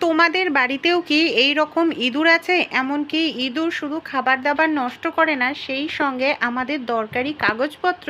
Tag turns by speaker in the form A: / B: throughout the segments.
A: তোমাদের বাড়িতেও কি এই রকম ইঁদুর আছে? এমনকি ইঁদুর শুধু খাবার দাবার নষ্ট করে না, সেই সঙ্গে আমাদের দরকারি কাগজপত্র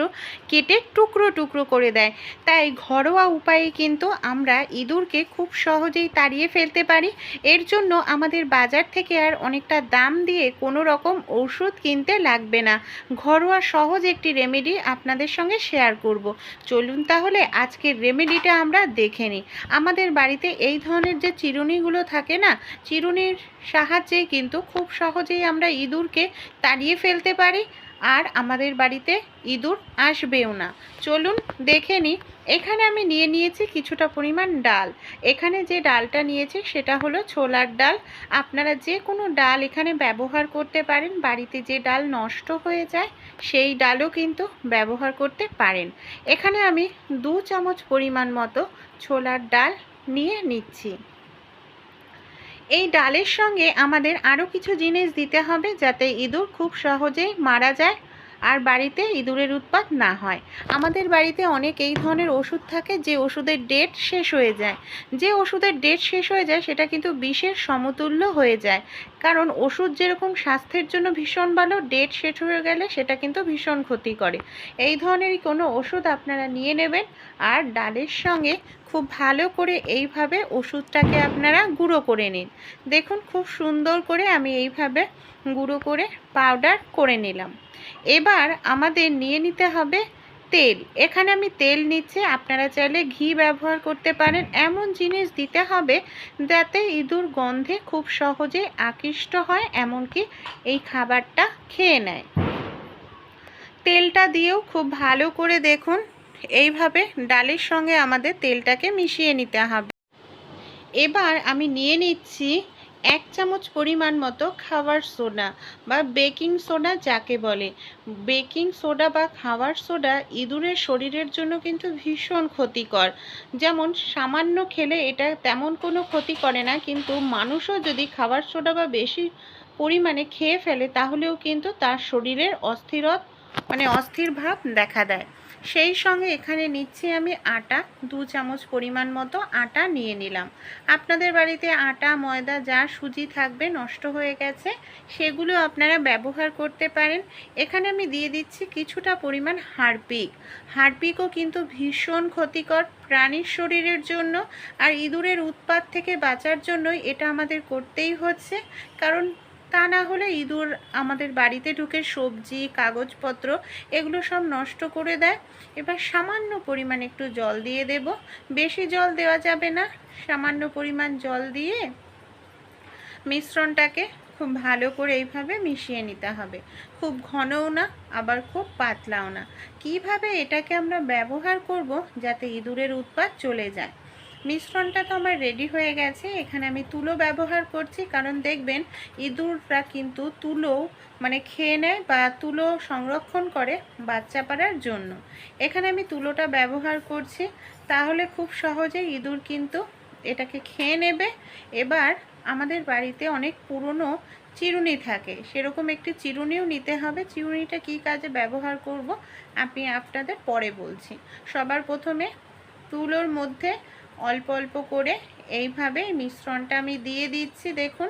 A: কেটে টুকরো টুকরো করে দেয়। তাই ঘরোয়া উপায়ে কিন্তু আমরা ইঁদুরকে খুব সহজেই তাড়িয়ে ফেলতে পারি। এর জন্য আমাদের বাজার থেকে আর অনেকটা দাম দিয়ে কোনো রকম ওষুধ কিনতে লাগবে না। ঘরোয়া সহজ একটি রেমেডি আপনাদের সঙ্গে শেয়ার করব। চলুন তাহলে আজকের রেমেডিটা আমরা দেখে নিই। আমাদের বাড়িতে এই ধরনের যে চিরুনিগুলো থাকে না, চিরুনির সাহায্যে কিন্তু খুব সহজেই আমরা ইঁদুরকে তাড়িয়ে ফেলতে পারি আর আমাদের বাড়িতে ইঁদুর আসবেও না। চলুন দেখে নিই এখানে আমি নিয়ে নিয়েছি কিছুটা পরিমাণ ডাল। এখানে যে ডালটা নিয়েছি সেটা হলো ছোলার ডাল। আপনারা যে কোনো ডাল এখানে ব্যবহার করতে পারেন, বাড়িতে যে ডাল নষ্ট হয়ে যায় সেই ডালও কিন্তু ব্যবহার করতে পারেন। এখানে আমি দু চামচ পরিমাণ মতো ছোলার ডাল নিয়ে নিচ্ছি। এই ডালের সঙ্গে আমাদের আরও কিছু জিনিস দিতে হবে যাতে ইঁদুর খুব সহজেই মারা যায় আর বাড়িতে ইঁদুরের উৎপাত না হয়। আমাদের বাড়িতে অনেক এই ধরনের ওষুধ থাকে যে ওষুধের ডেট শেষ হয়ে যায়। যে ওষুধের ডেট শেষ হয়ে যায়, সেটা কিন্তু বিষের সমতুল্য হয়ে যায়। কারণ ওষুধ যেরকম স্বাস্থ্যের জন্য ভীষণ ভালো, ডেট শেষ হয়ে গেলে সেটা কিন্তু ভীষণ ক্ষতি করে। এই ধরনেরই কোনো ওষুধ আপনারা নিয়ে নেবেন। আর ডালের সঙ্গে খুব ভালো করে এইভাবে ওষুধটাকে আপনারা গুঁড়ো করে নিন। দেখুন খুব সুন্দর করে আমি এইভাবে গুঁড়ো করে পাউডার করে নিলাম। এবার আমাদের নিয়ে নিতে হবে তেল। এখানে আমি তেল নিচ্ছি, আপনারা চাইলে ঘি ব্যবহার করতে পারেন। এমন জিনিস দিতে হবে যাতে ইঁদুর গন্ধে খুব সহজে আকৃষ্ট হয়, এমনকি এই খাবারটা খেয়ে নেয়। তেলটা দিয়েও খুব ভালো করে দেখুন। এইভাবে ডালের সঙ্গে আমাদের তেলটাকে মিশিয়ে নিতে হবে। এবার আমি নিয়ে নিচ্ছি এক চামচ পরিমাণ মতো খাবার সোডা বা বেকিং সোডা যাকে বলে। বেকিং সোডা বা খাবার সোডা ইঁদুরের শরীরের জন্য কিন্তু ভীষণ ক্ষতিকর। যেমন সামান্য খেলে এটা তেমন কোনো ক্ষতি করে না, কিন্তু মানুষও যদি খাবার সোডা বা বেশি পরিমাণে খেয়ে ফেলে তাহলেও কিন্তু তার শরীরের অস্থিরত মানে অস্থির ভাব দেখা দেয়। সেই সঙ্গে এখানে নিচ্ছি আমি আটা, দু চামচ পরিমাণ মতো আটা নিয়ে নিলাম। আপনাদের বাড়িতে আটা, ময়দা, যা সুজি থাকবে, নষ্ট হয়ে গেছে, সেগুলো আপনারা ব্যবহার করতে পারেন। এখানে আমি দিয়ে দিচ্ছি কিছুটা পরিমাণ হারপিক হারপিকও কিন্তু ভীষণ ক্ষতিকর প্রাণীর শরীরের জন্য আর ইঁদুরের উৎপাত থেকে বাঁচার জন্যই এটা আমাদের করতেই হচ্ছে। কারণ তা না হলে ইঁদুর আমাদের বাড়িতে ঢুকে সবজি, কাগজপত্র এগুলো সব নষ্ট করে দেয়। এবার সামান্য পরিমাণ একটু জল দিয়ে দেব। বেশি জল দেওয়া যাবে না। সামান্য পরিমাণ জল দিয়ে মিশ্রণটাকে খুব ভালো করে এইভাবে মিশিয়ে নিতে হবে। খুব ঘনও না, আবার খুব পাতলাও না। কীভাবে এটাকে আমরা ব্যবহার করব যাতে ইঁদুরের উৎপাত চলে যায়? মিশ্রণটা তো আমার রেডি হয়ে গেছে। এখানে আমি তুলো ব্যবহার করছি, কারণ দেখবেন ইঁদুররা কিন্তু তুলো মানে খেয়ে নেয় বা তুলো সংরক্ষণ করে বাচ্চা পাড়ার জন্য। এখানে আমি তুলোটা ব্যবহার করছি, তাহলে খুব সহজে ইঁদুর কিন্তু এটাকে খেয়ে নেবে। এবার আমাদের বাড়িতে অনেক পুরনো চিরুনি থাকে, সেরকম একটি চিরুনিও নিতে হবে। চিরুনিটা কী কাজে ব্যবহার করব, আমি আপনাদের পরে বলছি। সবার প্রথমে তুলোর মধ্যে অল্প অল্প করে এইভাবে মিশ্রণটা আমি দিয়ে দিচ্ছি, দেখুন।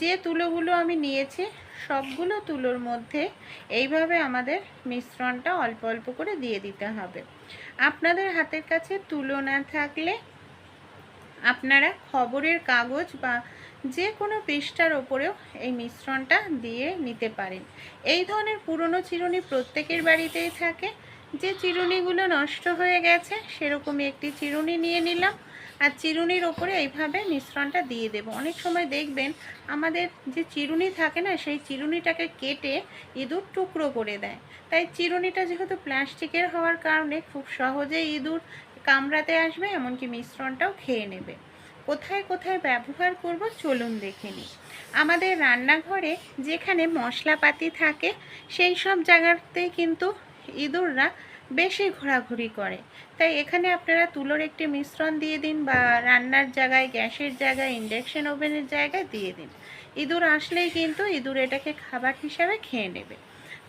A: যে তুলোগুলো আমি নিয়েছি, সবগুলো তুলোর মধ্যে এইভাবে আমাদের মিশ্রণটা অল্প অল্প করে দিয়ে দিতে হবে। আপনাদের হাতের কাছে তুলো না থাকলে আপনারা খবরের কাগজ বা যে কোনো পৃষ্ঠার ওপরেও এই মিশ্রণটা দিয়ে নিতে পারেন। এই ধরনের পুরনো চিরুনি প্রত্যেকের বাড়িতেই থাকে। যে চিরুনিগুলো নষ্ট হয়ে গেছে, সেরকমই একটি চিরুনি নিয়ে নিলাম। আর চিরুনির ওপরে এইভাবে মিশ্রণটা দিয়ে দেব। অনেক সময় দেখবেন, আমাদের যে চিরুনি থাকে না, সেই চিরুনিটাকে কেটে ইঁদুর টুকরো করে দেয়। তাই চিরুনিটা যেহেতু প্লাস্টিকের হওয়ার কারণে খুব সহজেই ইঁদুর কামড়াতে আসবে, এমনকি মিশ্রণটাও খেয়ে নেবে। কোথায় কোথায় ব্যবহার করব চলুন দেখে নিই। আমাদের রান্নাঘরে যেখানে মশলাপাতি থাকে, সেই সব জায়গাতেই কিন্তু ইঁদুররা বেশি ঘোরাঘুরি করে। তাই এখানে আপনারা তুলোর একটি মিশ্রণ দিয়ে দিন বা রান্নার জায়গায়, গ্যাসের জায়গায়, ইন্ডাকশন ওভেনের জায়গায় দিয়ে দিন। ইঁদুর আসলেই কিন্তু ইঁদুর এটাকে খাবার হিসাবে খেয়ে নেবে।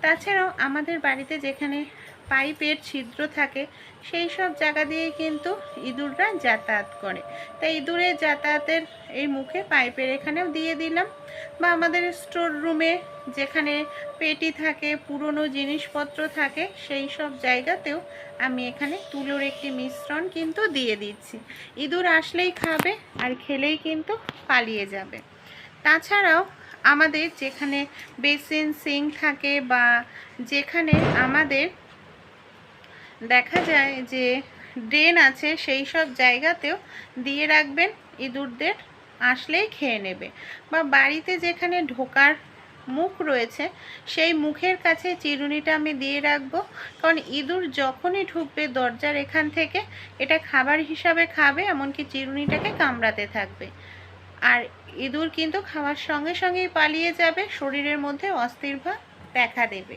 A: তাছাড়াও আমাদের বাড়িতে যেখানে পাইপের ছিদ্র থাকে, সেই সব জায়গা দিয়েই কিন্তু ইঁদুররা যাতায়াত করে। তাই ইঁদুরের যাতায়াতের এই মুখে পাইপের এখানেও দিয়ে দিলাম বা আমাদের স্টোর রুমে যেখানে পেটি থাকে, পুরনো জিনিসপত্র থাকে, সেই সব জায়গাতেও আমি এখানে তুলোর একটি মিশ্রণ কিন্তু দিয়ে দিচ্ছি। ইঁদুর আসলেই খাবে আর খেলেই কিন্তু পালিয়ে যাবে। তাছাড়াও আমাদের যেখানে বেসিন সিঙ্ক থাকে বা যেখানে আমাদের দেখা যায় যে ড্রেন আছে সেই সব জায়গাতেও দিয়ে রাখবেন ইঁদুরদের, আসলেই খেয়ে নেবে। বা বাড়িতে যেখানে ঢোকার মুখ রয়েছে, সেই মুখের কাছে চিরুনিটা আমি দিয়ে রাখব। কারণ ইঁদুর যখনই ঢুকবে দরজার এখান থেকে, এটা খাবার হিসাবে খাবে, এমনকি চিরুনিটাকে কামড়াতে থাকবে। আর ইঁদুর কিন্তু খাওয়ার সঙ্গে সঙ্গেই পালিয়ে যাবে, শরীরের মধ্যে অস্থির ভাব দেখা দেবে।